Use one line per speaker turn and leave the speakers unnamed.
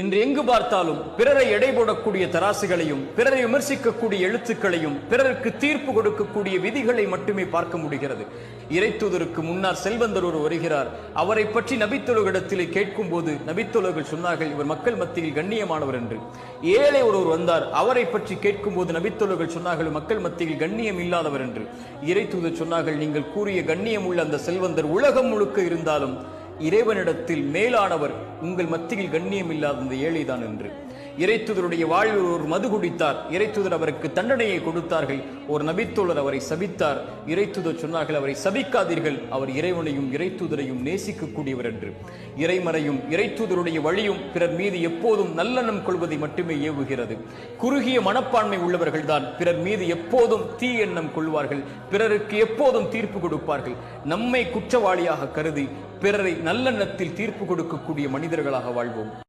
இன்று எங்கு பார்த்தாலும் பிறரை எடை போடக்கூடிய தராசுகளையும் பிறரை விமர்சிக்கக்கூடிய எழுத்துக்களையும் பிறருக்கு தீர்ப்பு கொடுக்கக்கூடிய விதிகளை மட்டுமே பார்க்க முடிகிறது. இறைத்தூதருக்கு முன்னார் செல்வந்தர் ஒரு வருகிறார். அவரை பற்றி நபித்தொழுகிடத்திலே கேட்கும் போது நபித்தொழுகள் சொன்னார்கள் இவர் மக்கள் மத்தியில் கண்ணியமானவர் என்று. ஏழை ஒருவர் வந்தார். அவரை பற்றி கேட்கும் போது நபித்தொழுகள் சொன்னார்கள் மக்கள் மத்தியில் கண்ணியம் இல்லாதவர் என்று. இறைத்தூதர் சொன்னார்கள் நீங்கள் கூறிய கண்ணியம் உள்ள அந்த செல்வந்தர் உலகம் முழுக்க இருந்தாலும் இறைவனிடத்தில் மேலானவர் உங்கள் மத்தியில் கண்ணியம் இல்லாத அந்த ஏழைதான் என்று. இறைத்துதருடைய வாழ்வில் ஒரு மது குடித்தார். இறைத்துதர் அவருக்கு தண்டனையை கொடுத்தார்கள். ஒரு நபித்தோழர் அவரை சபித்தார். இறைத்துதர் சொன்னார்கள் அவரை சபிக்காதீர்கள். அவர் இறைவனையும் இறைத்துதரையும் நேசிக்கக்கூடியவர் என்று. இறைமறையும் இறைத்துதருடைய வழியும் பிறர் மீது எப்போதும் நல்லெண்ணம் கொள்வதை மட்டுமே ஏவுகிறது. குறுகிய மனப்பான்மை உள்ளவர்கள்தான் பிறர் மீது எப்போதும் தீ எண்ணம் கொள்வார்கள். பிறருக்கு எப்போதும் தீர்ப்பு கொடுப்பார்கள். நம்மை குற்றவாளியாக கருதி பிறரை நல்லெண்ணத்தில் தீர்ப்பு கொடுக்கக்கூடிய மனிதர்களாக வாழ்வோம்.